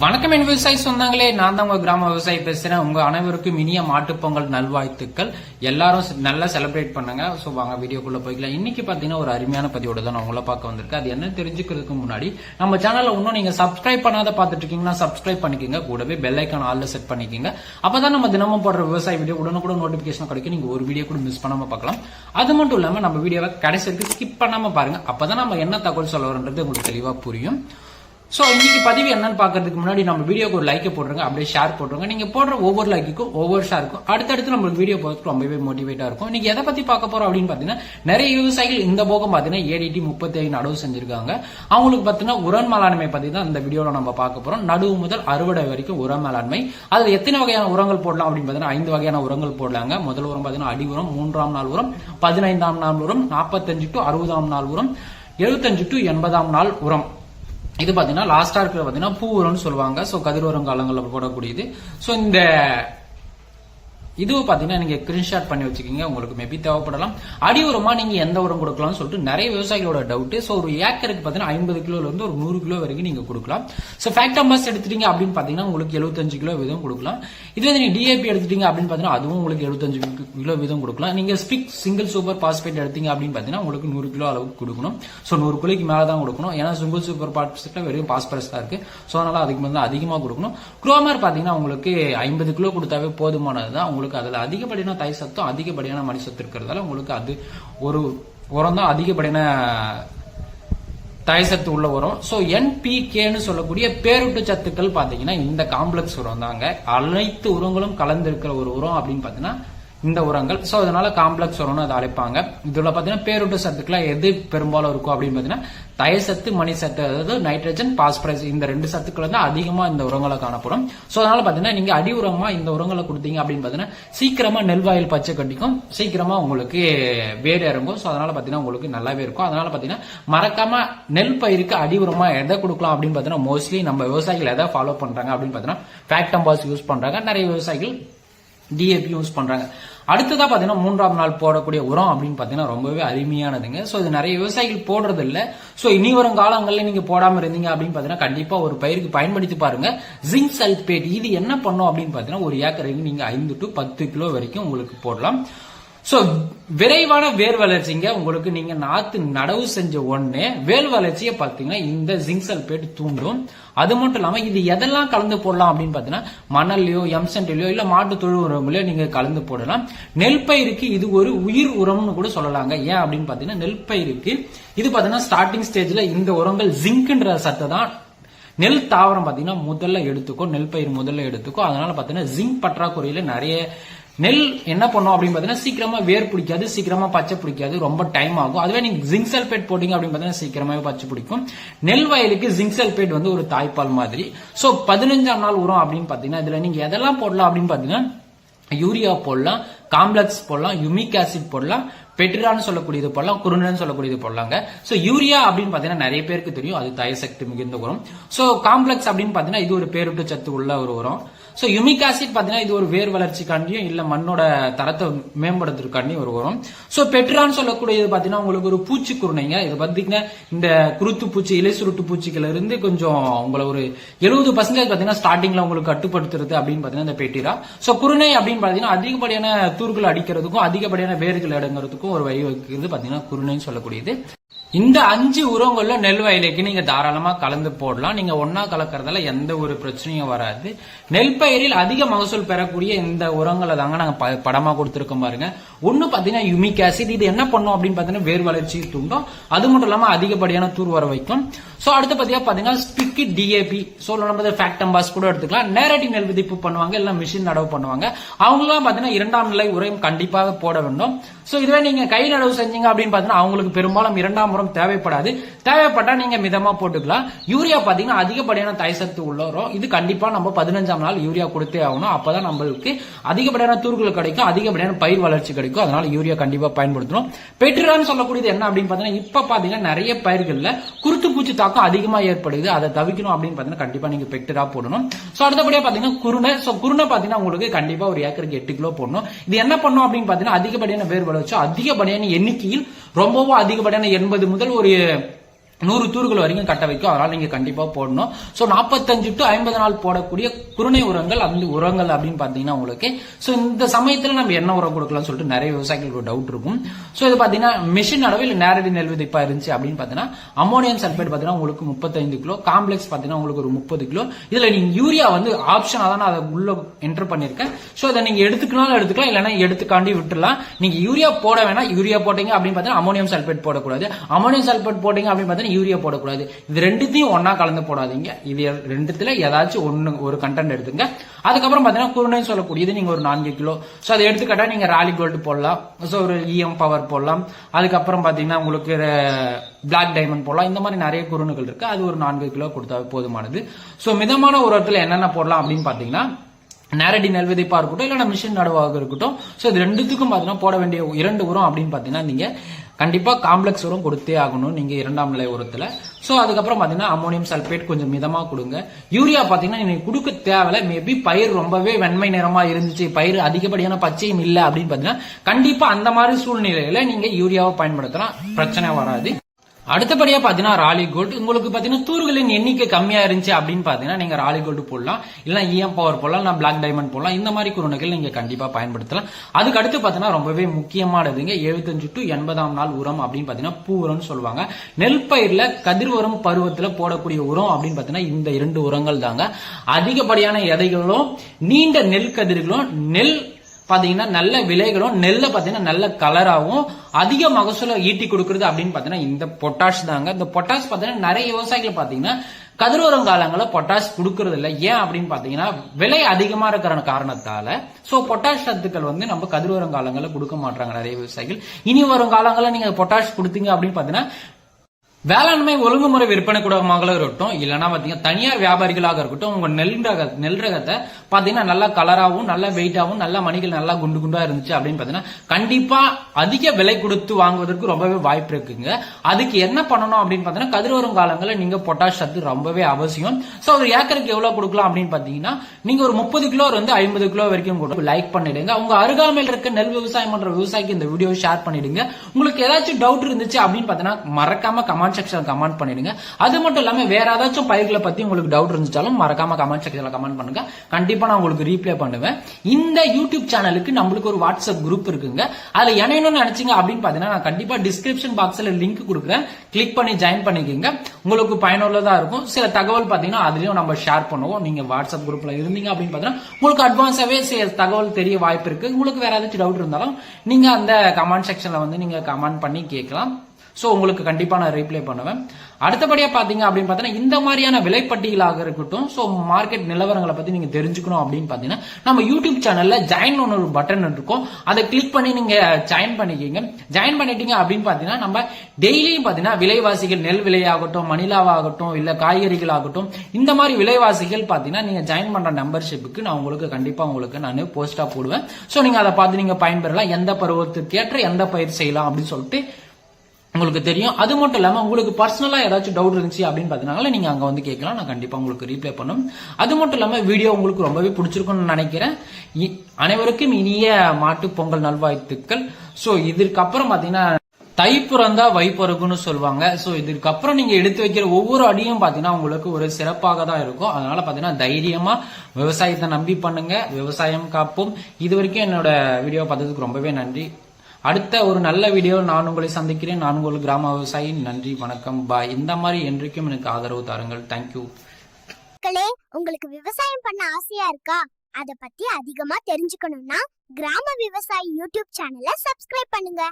வணக்கம் என் விவசாயி சொந்தங்களே நான் தான் உங்க கிராம விவசாயி பேசுறேன். உங்க அனைவருக்கும் இனிய மாட்டுப்பொங்கல் நல்வாழ்த்துக்கள். எல்லாரும் நல்லா செலிப்ரேட் பண்ணுங்க. சோ வாங்க வீடியோக்குள்ள போய்க்கலாம். இன்னைக்கு பாத்தீங்கன்னா ஒரு அருமையான பதிவோட தான் நான் உங்களை பார்க்க வந்திருக்கேன். அது என்ன தெரிஞ்சுக்கிறதுக்கு முன்னாடி நம்ம சேனல்ல இன்னும் நீங்க சப்ஸ்கிரைப் பண்ணாத பார்த்துட்டு இருக்கீங்கன்னா சப்ஸ்கிரைப் பண்ணிக்கோங்க. கூடவே பெல் ஐக்கான் ஆல்ல செட் பண்ணிக்கோங்க. அப்பதான் நம்ம தினமும் போடுற விவசாய வீடியோ உடனுக்குடன் நோட்டிபிகேஷன் கிடைக்கும். நீங்க ஒரு வீடியோ கூட மிஸ் பண்ணாம பார்க்கலாம். அது மட்டும் இல்லாம நம்ம வீடியோவை கடைசி வரைக்கும் ஸ்கிப் பண்ணாம பாருங்க. அப்பதான் நம்ம என்ன தகவல் சொல்ல வரன்றது உங்களுக்கு தெளிவா புரியும். ஸோ இன்னைக்கு பதிவு என்னன்னு பாக்குறதுக்கு முன்னாடி நம்ம வீடியோக்கு ஒரு லைக்கை போட்டுருங்க அப்படியே ஷேர் போட்டுருங்க நீங்க போடுற ஒவ்வொரு லைக்குக்கும் ஒவ்வொரு ஷேருக்கும் அடுத்தடுத்து நம்மளுக்கு வீடியோ போகிறதுக்கு ரொம்பவே மோட்டிவேட்டா இருக்கும். இன்னைக்கு எதை பத்தி பார்க்க போறோம் அப்படின்னு பாத்தீங்கன்னா நிறைய விவசாயிகள் இந்த போகம் பாத்தீங்கன்னா ஏடிடி முப்பத்தி ஐந்து நடவு செஞ்சிருக்காங்க. அவங்களுக்கு பாத்தீங்கன்னா உரம் மேலாண்மை பத்தி தான் இந்த வீடியோல நம்ம பார்க்க போறோம். நடுவு முதல் அறுவடை வரைக்கும் உரம் மேலாண்மை. அதுல எத்தனை வகையான உரங்கள் போடலாம் அப்படின்னு பாத்தீங்கன்னா ஐந்து வகையான உரங்கள் போடலாங்க. முதல் உரம் பாத்தீங்கன்னா அடி உரம் மூன்றாம் நாள் உரம் பதினைந்தாம் நாள் உரம் நாற்பத்தஞ்சு டு அறுபதாம் நாள் உரம் எழுபத்தஞ்சு டு எண்பதாம் நாள் உரம். இது பார்த்தீங்கன்னா லாஸ்ட்டாக இருக்கிற பார்த்தீங்கன்னா பூ உரம்னு சொல்லுவாங்க. ஸோ கதிர் காலங்களில் போடக்கூடியது. ஸோ இந்த இதுவும் பார்த்தீங்கன்னா நீங்க ஸ்கிரீன்ஷாட் பண்ணி வச்சுக்கீங்க உங்களுக்கு மேபி தேவைப்படலாம். அடி உரமா நீங்க எந்த உரம் கொடுக்கலாம்னு சொல்லிட்டு நிறைய விவசாயிகளோட டவுட் சோ ஒரு ஏக்கருக்கு பாத்தீங்கன்னா ஐம்பது கிலோல இருந்து ஒரு நூறு கிலோ வரைக்கும் நீங்க கொடுக்கலாம். சோ அம்பாஸ் எடுத்துட்டீங்க அப்படின்னு பாத்தீங்கன்னா உங்களுக்கு 75 கிலோ வீதம் கொடுக்கலாம். இதுவே நீங்க டிஏபி எடுத்துட்டீங்க அப்படின்னு பாத்தீங்கன்னா அதுவும் உங்களுக்கு 75 கிலோ வீதம் கொடுக்கலாம். நீங்க ஸ்பிக் சிங்கிள் சூப்பர் பாஸ்பேட் எடுத்தீங்க அப்படின்னு பாத்தீங்கன்னா உங்களுக்கு நூறு கிலோ அளவுக்கு கொடுக்கணும். சோ நூறு கிலோக்கு மேல தான் கொடுக்கணும். ஏன்னா சிங்கிள் சூப்பர் பாஸ்பேட்ல வெறும் பாஸ்பரஸ் தான் இருக்கு. சோ அதனால அதுக்கு வந்து அதிகமா கொடுக்கணும். குரோமர் பாத்தீங்கன்னா உங்களுக்கு ஐம்பது கிலோ கொடுத்தாவே போதுமானது தான் உங்களுக்கு அதுல அதிகப்படியான தாய் சத்தும் அதிகப்படியான மணி சத்து இருக்கிறதால உங்களுக்கு அது ஒரு உரம் தான் அதிகப்படியான தயசத்து உள்ள உரம். ஸோ என்பிகேன்னு சொல்லக்கூடிய பேருட்டு சத்துக்கள் பாத்தீங்கன்னா இந்த காம்ப்ளெக்ஸ் உரம் தாங்க. அனைத்து உரங்களும் கலந்திருக்கிற ஒரு உரம் அப்படின்னு பார்த்தீங்கன்னா இந்த உரங்கள். ஸோ அதனால காம்ப்ளெக்ஸ் உரம்னு அதை அழைப்பாங்க. இதில் பார்த்தீங்கன்னா பேரூட்டு சத்துக்கள் எது பெரும்பாலும் இருக்கும் அப்படின்னு பார்த்தீங்கன்னா தயசத்து மணி சத்து அதாவது நைட்ரஜன் பாஸ்பரஸ் இந்த ரெண்டு சத்துக்கள் வந்து அதிகமாக இந்த உரங்களை காணப்படும். ஸோ அதனால பார்த்தீங்கன்னா நீங்கள் அடி உரமாக இந்த உரங்களை கொடுத்தீங்க அப்படின்னு பார்த்தீங்கன்னா சீக்கிரமாக நெல் நெல்வாயில் பச்சை கட்டிக்கும். சீக்கிரமாக உங்களுக்கு வேடு இறங்கும். ஸோ அதனால பார்த்தீங்கன்னா உங்களுக்கு நல்லாவே இருக்கும். அதனால பார்த்தீங்கன்னா மறக்காம நெல் பயிருக்கு அடி உரமாக எதை கொடுக்கலாம் அப்படின்னு பார்த்தீங்கன்னா மோஸ்ட்லி நம்ம விவசாயிகள் எதை ஃபாலோ பண்ணுறாங்க அப்படின்னு பாத்தீங்கன்னா ஃபேக்டம்பாஸ் யூஸ் பண்ணுறாங்க நிறைய விவசாயிகள் டிஏபி யூஸ் பண்றாங்க. அடுத்ததாக பார்த்தீங்கன்னா மூன்றாம் நாள் போடக்கூடிய உரம் அப்படின்னு பார்த்தீங்கன்னா ரொம்பவே அருமையானதுங்க. ஸோ இது நிறைய விவசாயிகள் போடுறது இல்லை ஸோ இனி வரும் காலங்களில் நீங்கள் போடாமல் இருந்தீங்க அப்படின்னு பார்த்தீங்கன்னா கண்டிப்பாக ஒரு பயிருக்கு பயன்படுத்தி பாருங்க. ஜிங்க் சல்பேட் இது என்ன பண்ணும் அப்படின்னு பார்த்தீங்கன்னா ஒரு ஏக்கருக்கு நீங்கள் ஐந்து டு பத்து கிலோ வரைக்கும் உங்களுக்கு போடலாம். சோ விரைவான வேர் வளர்ச்சிங்க. உங்களுக்கு நீங்க நாத்து நடவு செஞ்ச உடனே வேர் வளர்ச்சியை பாத்தீங்கன்னா இந்த ஜிங்க் சல்பேட் தூண்டும். அது மட்டும் இல்லாம இது எதெல்லாம் கலந்து போடலாம் அப்படின்னு பாத்தீங்கன்னா மணல்லையோ எம்சென்ட்லயோ இல்ல மாட்டு தொழு உரங்களையோ நீங்க கலந்து போடலாம். நெல் பயிருக்கு இது ஒரு உயிர் உரம்னு கூட சொல்லலாங்க. ஏன் அப்படின்னு பாத்தீங்கன்னா நெல் பயிருக்கு இது பாத்தீங்கன்னா ஸ்டார்டிங் ஸ்டேஜ்ல இந்த உரங்கள் ஜிங்க்ன்ற சத்தை தான். நெல் தாவரம் பாத்தீங்கன்னா முதல்ல எடுத்துக்கோ நெல் பயிர் முதல்ல எடுத்துக்கோ. அதனால பாத்தீங்கன்னா ஜிங்க் பற்றாக்குறையில நிறைய நெல் என்ன பண்ணும் அப்படின்னு பார்த்தீங்கன்னா சீக்கிரமா வேர் பிடிக்காது சீக்கிரமா பச்சை பிடிக்காது ரொம்ப டைம் ஆகும். அதுவே நீங்க ஜிங்க் சல்பேட் போட்டீங்க அப்படின்னு பார்த்தீங்கன்னா சீக்கிரமாவே பச்சை பிடிக்கும். நெல் வயலுக்கு ஜிங்க் சல்பேட் வந்து ஒரு தாய்ப்பால் மாதிரி. சோ பதினஞ்சாம் நாள் உரம் அப்படின்னு பாத்தீங்கன்னா இதுல நீங்க எதெல்லாம் போடலாம் அப்படின்னு பாத்தீங்கன்னா யூரியா போடலாம் காம்ப்ளெக்ஸ் போடலாம் யுமிக் ஆசிட் போடலாம் பெட்ரான்னு சொல்லக்கூடியது போடலாம் குருணன்னு சொல்லக்கூடியது போடலாங்க. சோ யூரியா அப்படின்னு பாத்தீங்கன்னா நிறைய பேருக்கு தெரியும். அது தயசக்தி மிகுந்த உரம். சோ காம்ப்ளெக்ஸ் அப்படின்னு பாத்தீங்கன்னா இது ஒரு பேருட்டு சத்து உள்ள ஒரு உரம். சோ யுமிக் ஆசிட் பாத்தீங்கன்னா இது ஒரு வேர் வளர்ச்சிக்காண்டியும் இல்ல மண்ணோட தரத்தை மேம்படுத்துறதுக்காண்டியும் ஒரு உரம் சோ பெட்ரான்னு சொல்லக்கூடியது பாத்தீங்கன்னா உங்களுக்கு ஒரு பூச்சி குருணைங்க. இது பாத்தீங்கன்னா இந்த குருத்து பூச்சி இலை சுருட்டு பூச்சிகள் இருந்து கொஞ்சம் உங்களை ஒரு எழுபது பர்சன்டேஜ் பாத்தீங்கன்னா ஸ்டார்டிங்ல உங்களுக்கு கட்டுப்படுத்துறது அப்படின்னு பாத்தீங்கன்னா இந்த பெட்டிரா சோ குருணை அப்படின்னு பாத்தீங்கன்னா அதிகப்படியான தூர்கள் அடிக்கிறதுக்கும் அதிகப்படியான வேர்கள் அடங்குறதுக்கும் ஒரு வழி வகுக்கிறது பாத்தீங்கன்னா குருணைன்னு சொல்லக்கூடியது. இந்த அஞ்சு உரங்கள்ல நெல் வயலுக்கு நீங்க தாராளமா கலந்து போடலாம். நீங்க ஒன்னா கலக்கறதால எந்த ஒரு பிரச்சனையும் வராது. நெல் பயிரில் அதிக மகசூல் பெறக்கூடிய இந்த உரங்களை தாங்க நாங்க ப- படமா கொடுத்துருக்கோம் பாருங்க. ஒன்னு பாத்தீங்கன்னா யுமிக் ஆசிட். இது என்ன பண்ணும் அப்படின்னு பாத்தீங்கன்னா வேர் வளர்ச்சி தூண்டும். அது மட்டும் இல்லாம அதிகப்படியான தூர் வர வைக்கும். சோ அடுத்து பாத்தீங்கன்னா பாத்தீங்கன்னா ஸ்பிக்கி டிஏபி சோ நம்ம ஃபேக்டம்பாஸ் கூட எடுத்துக்கலாம். நேரடி நெல் விதிப்பு பண்ணுவாங்க இல்ல மிஷின் நடவு பண்ணுவாங்க. அவங்களாம் பாத்தீங்கன்னா இரண்டாம் நிலை உரையும் கண்டிப்பாக போட வேண்டும். சோ இதுவே நீங்க கை நடவு செஞ்சீங்க அப்படின்னு பாத்தீங்கன்னா அவங்களுக்கு பெரும்பாலும் இரண்டாம் உரம் தேவைப்படாது. தேவைப்பட்டா நீங்க மிதமா போட்டுக்கலாம். யூரியா பாத்தீங்கன்னா அதிகப்படியான தயசத்து உள்ள உரம் இது கண்டிப்பா நம்ம பதினஞ்சாம் நாள் யூரியா கொடுத்தே ஆகணும். அப்பதான் நம்மளுக்கு அதிகப்படியான தூர்கள் கிடைக்கும் அதிகப்படியான பயிர் வளர்ச்சி கிடைக்கும். அதனால யூரியா கண்டிப்பா பயன்படுத்தணும். பெட்ரான்னு சொல்லக்கூடியது என்ன அப்படின்னு பாத்தீங்கன்னா இப்ப பாத்தீங்கன்னா நிறைய பயிர்கள்ல குருத்து பூச்சி தாக்கம் அதிகமா ஏற்படுது. அதை தவிக்கணும் அப்படின்னு பாத்தீங்கன்னா கண்டிப்பா நீங்க பெக்டரா போடணும். சோ அடுத்தபடியா பாத்தீங்கன்னா குருணை. சோ குருணை பாத்தீங்கன்னா உங்களுக்கு கண்டிப்பா ஒரு ஏக்கருக்கு எட்டு கிலோ போடணும். இது என்ன பண்ணும் அப்படின்னு பாத்தீங்கன்னா அதிகப்படியான வேர் வளர்ச்சி அதிகப்படியான எண்ணிக்கையில் ரொம்பவும் அதிகப்படியான எண்பது முதல் ஒரு நூறு தூர்கள் வரைக்கும் கட்ட வைக்கும். அதனால நீங்க கண்டிப்பா போடணும். சோ நாற்பத்தஞ்சு டு ஐம்பது நாள் போடக்கூடிய குருணை உரங்கள் அந்த உரங்கள் அப்படின்னு பாத்தீங்கன்னா உங்களுக்கு. சோ இந்த சமயத்துல நம்ம என்ன உரம் கொடுக்கலாம்னு சொல்லிட்டு நிறைய விவசாயிகளுக்கு டவுட் இருக்கும். சோ இது பாத்தீங்கன்னா மிஷின் அளவில் நேரடி நெல் விதைப்பா இருந்துச்சு அப்படின்னு பாத்தீங்கன்னா அமோனியம் சல்பேட் பாத்தீங்கன்னா உங்களுக்கு முப்பத்தைந்து கிலோ காம்ப்ளெக்ஸ் பாத்தீங்கன்னா உங்களுக்கு ஒரு முப்பது கிலோ. இதுல நீங்க யூரியா வந்து ஆப்ஷனாக தான் நான் அதை உள்ள என்டர் பண்ணிருக்கேன். சோ அதை நீங்க எடுத்துக்கனாலும் எடுத்துக்கலாம் இல்லைன்னா எடுத்துக்காண்டி விட்டுலாம் நீங்க யூரியா போட வேணாம். யூரியா போட்டீங்க அப்படின்னு பாத்தீங்கன்னா அமோனியம் சல்பேட் போடக்கூடாது. அமோனியம் சல்பேட் போட்டீங்க அப்படின்னு பார்த்தீங்கன்னா யூரியா போடக்கூடாது. இது ரெண்டுத்தையும் ஒன்னா கலந்து போடாதீங்க. இது ரெண்டுத்துல ஏதாச்சும் ஒன்று ஒரு கண்டென்ட் எடுத்துங்க. அதுக்கப்புறம் பாத்தீங்கன்னா குருணைன்னு சொல்லக்கூடியது நீங்க ஒரு நான்கு கிலோ. சோ அதை எடுத்துக்கிட்டா நீங்க ராலி கோல்டு போடலாம். சோ ஒரு இஎம் பவர் போடலாம். அதுக்கப்புறம் பாத்தீங்கன்னா உங்களுக்கு பிளாக் டைமண்ட் போடலாம். இந்த மாதிரி நிறைய குருணுகள் இருக்கு. அது ஒரு நான்கு கிலோ கொடுத்தா போதுமானது. சோ மிதமான உரத்தில் என்னென்ன போடலாம் அப்படின்னு பாத்தீங்கன்னா நேரடி நெல்விதைப்பா இருக்கட்டும் இல்லைன்னா மிஷின் நடவாக இருக்கட்டும். ஸோ இது ரெண்டுத்துக்கும் பார்த்தீங்கன்னா போட வேண்டிய இரண்டு உரம் அப்படின்னு பார்த்தீங்கன்னா நீங்க கண்டிப்பாக காம்ப்ளெக்ஸ் உரம் கொடுத்தே ஆகணும் நீங்கள் இரண்டாம் நிலை உரத்தில். ஸோ அதுக்கப்புறம் பார்த்தீங்கன்னா அமோனியம் சல்பேட் கொஞ்சம் மிதமாக கொடுங்க. யூரியா பார்த்தீங்கன்னா நீங்கள் கொடுக்க தேவையில்ல. மேபி பயிர் ரொம்பவே வெண்மை நிறமாக இருந்துச்சு. பயிர் அதிகப்படியான பச்சையும் இல்லை அப்படின்னு பார்த்தீங்கன்னா கண்டிப்பாக அந்த மாதிரி சூழ்நிலையில் நீங்கள் யூரியாவை பயன்படுத்தலாம். பிரச்சனை வராது. அடுத்தபடியா பாத்தீங்கன்னா ராலி கோல்டு உங்களுக்கு பாத்தீங்கன்னா தூர்களின் எண்ணிக்கை கம்மியா இருந்துச்சு அப்படின்னு பாத்தீங்கன்னா நீங்க ராலி கோல்டு போடலாம். இல்ல இஎம் பவர் போடலாம் நான் பிளாக் டைமண்ட் போடலாம். இந்த மாதிரி குருணைகள் நீங்க கண்டிப்பா பயன்படுத்தலாம். அதுக்கு அடுத்து பாத்தீங்கன்னா ரொம்பவே முக்கியமானதுங்க எழுபத்தஞ்சு டு எண்பதாம் நாள் உரம் அப்படின்னு பாத்தீங்கன்னா பூ உரம்னு சொல்லுவாங்க. நெல் பயிர்ல கதிர் உரம் பருவத்துல போடக்கூடிய உரம் அப்படின்னு பாத்தீங்கன்னா இந்த இரண்டு உரங்கள் தாங்க. அதிகப்படியான எதைகளும் நீண்ட நெல் கதிர்களும் நெல் பாத்தீங்கன்னா நல்ல விலைகளும் நெல்ல பாத்தீங்கன்னா நல்ல கலராகவும் அதிக மகசூலை ஈட்டி கொடுக்கறது அப்படின்னு பாத்தீங்கன்னா இந்த பொட்டாஷ் தாங்க. இந்த பொட்டாஷ் பாத்தீங்கன்னா நிறைய விவசாயிகள் பாத்தீங்கன்னா கதிரோரம் காலங்களில் பொட்டாஷ் கொடுக்கறது இல்லை. ஏன் அப்படின்னு பாத்தீங்கன்னா விலை அதிகமா இருக்கிற காரணத்தால. சோ பொட்டாஷ் சத்துக்கள் வந்து நம்ம கதிரோரம் காலங்களில் கொடுக்க மாட்டாங்க நிறைய விவசாயிகள். இனி வரும் காலங்களில் நீங்க பொட்டாஷ் கொடுத்தீங்க அப்படின்னு பாத்தீங்கன்னா வேளாண்மை ஒழுங்குமுறை விற்பனை கூடமாக இருக்கட்டும் இல்லைன்னா பாத்தீங்கன்னா தனியார் வியாபாரிகளாக இருக்கட்டும் உங்க நெல் ரக நெல் ரகத்தை பாத்தீங்கன்னா நல்லா கலராகவும் நல்ல வெயிட்டாகவும் நல்ல மணிகள் நல்லா குண்டு குண்டா இருந்துச்சு அப்படின்னு பாத்தீங்கன்னா கண்டிப்பா அதிக விலை கொடுத்து வாங்குவதற்கு ரொம்பவே வாய்ப்பு இருக்குங்க. அதுக்கு என்ன பண்ணணும் அப்படின்னு பாத்தீங்கன்னா கதிர்வரும் காலங்களில் நீங்க பொட்டாஷ் சத்து ரொம்பவே அவசியம். சோ ஒரு ஏக்கருக்கு எவ்வளவு கொடுக்கலாம் அப்படின்னு பாத்தீங்கன்னா நீங்க ஒரு முப்பது கிலோ இருந்து ஐம்பது கிலோ வரைக்கும் கூட லைக் பண்ணிடுங்க. உங்க அருகாமையில் இருக்க நெல் விவசாயம் பண்ற விவசாயிக்கு இந்த வீடியோ ஷேர் பண்ணிடுங்க. உங்களுக்கு ஏதாச்சும் டவுட் இருந்துச்சு அப்படின்னு பாத்தீங்கன்னா மறக்காம கமெண்ட் செக்ஷன் கமெண்ட் பண்ணிடுங்க. அது மட்டும் இல்லாம வேற ஏதாச்சும் பயிர்களை பத்தி உங்களுக்கு டவுட் இருந்துச்சாலும் மறக்காம கமெண்ட் செக்ஷன்ல கமெண்ட் பண்ணுங்க. கண்டிப்பா நான் உங்களுக்கு ரீப்ளை பண்ணுவேன். இந்த யூடியூப் சேனலுக்கு நம்மளுக்கு ஒரு வாட்ஸ்அப் குரூப் இருக்குங்க. அதுல இணையணும்னு நினைச்சீங்க அப்படின்னு பாத்தீங்கன்னா நான் கண்டிப்பா டிஸ்கிரிப்ஷன் பாக்ஸ்ல லிங்க் கொடுக்குறேன். கிளிக் பண்ணி ஜாயின் பண்ணிக்கோங்க. உங்களுக்கு பயனுள்ளதா இருக்கும். சில தகவல் பாத்தீங்கன்னா அதுலயும் நம்ம ஷேர் பண்ணுவோம். நீங்க வாட்ஸ்அப் குரூப்ல இருந்தீங்க அப்படின்னு பாத்தீங்கன்னா உங்களுக்கு அட்வான்ஸாவே சில தகவல் தெரிய வாய்ப்பு இருக்கு. உங்களுக்கு வேற ஏதாச்சும் டவுட் இருந்தாலும் நீங்க அந்த கமெண்ட் செக்ஷன்ல வந்து நீங்க கமெண்ட் பண்ணி கேட்கலாம். ஸோ உங்களுக்கு கண்டிப்பாக நான் ரீப்ளை பண்ணுவேன். அடுத்தபடியாக பார்த்தீங்க அப்படின்னு பார்த்தீங்கன்னா இந்த மாதிரியான விலைப்பட்டியலாக இருக்கட்டும் ஸோ மார்க்கெட் நிலவரங்களை பற்றி நீங்கள் தெரிஞ்சுக்கணும் அப்படின்னு பார்த்தீங்கன்னா நம்ம யூடியூப் சேனலில் ஜாயின் ஒரு பட்டன் இருக்கும். அதை கிளிக் பண்ணி நீங்கள் ஜாயின் பண்ணிக்கிங்க. ஜாயின் பண்ணிட்டீங்க அப்படின்னு பார்த்தீங்கன்னா நம்ம டெய்லியும் பார்த்தீங்கன்னா விலைவாசிகள் நெல் விலையாகட்டும் மணிலாவாகட்டும் இல்லை காய்கறிகள் ஆகட்டும் இந்த மாதிரி விலைவாசிகள் பார்த்தீங்கன்னா நீங்கள் ஜாயின் பண்ணுற மெம்பர்ஷிப்புக்கு நான் உங்களுக்கு கண்டிப்பாக உங்களுக்கு நான் போஸ்ட்டாக போடுவேன். ஸோ நீங்கள் அதை பார்த்து நீங்கள் பயன்பெறலாம். எந்த பருவத்துக்கு ஏற்ற எந்த பயிர் செய்யலாம் அப்படின்னு சொல்லிட்டு உங்களுக்கு தெரியும். அது மட்டும் இல்லாமல் உங்களுக்கு பர்சனலா ஏதாச்சும் டவுட் இருந்துச்சு அப்படின்னு பாத்தீங்கன்னா நீங்க அங்கே வந்து கேட்கலாம். நான் கண்டிப்பாக உங்களுக்கு ரீப்ளை பண்ணும். அது மட்டும் இல்லாமல் வீடியோ உங்களுக்கு ரொம்பவே பிடிச்சிருக்கும்னு நினைக்கிறேன். இ- அனைவருக்கும் இனிய மாட்டு பொங்கல் நல்வாழ்த்துக்கள். ஸோ இதற்கப்புறம் பாத்தீங்கன்னா தை பிறந்தா வை சொல்லுவாங்க. ஸோ இதுக்கப்புறம் நீங்க எடுத்து வைக்கிற ஒவ்வொரு அடியும் பாத்தீங்கன்னா உங்களுக்கு ஒரு சிறப்பாக தான் இருக்கும். அதனால பார்த்தீங்கன்னா தைரியமா விவசாயத்தை நம்பி பண்ணுங்க. விவசாயம் காப்போம். இது வரைக்கும் என்னோட வீடியோ பார்த்ததுக்கு ரொம்பவே நன்றி. அடுத்த ஒரு நல்ல வீடியோ நான் உங்களை சந்திக்கிறேன். நான் உங்கள் கிராம விவசாயி. நன்றி வணக்கம் பாய் இந்த மாதிரி என்றைக்கும் எனக்கு ஆதரவு தாருங்கள். தேங்க்யூ மக்களே உங்களுக்கு விவசாயம் பண்ண ஆசையா இருக்கா? அத பத்தி அதிகமா தெரிஞ்சுக்கணும்னா கிராம விவசாயி யூடியூப் சேனலை சப்ஸ்கிரைப் பண்ணுங்க.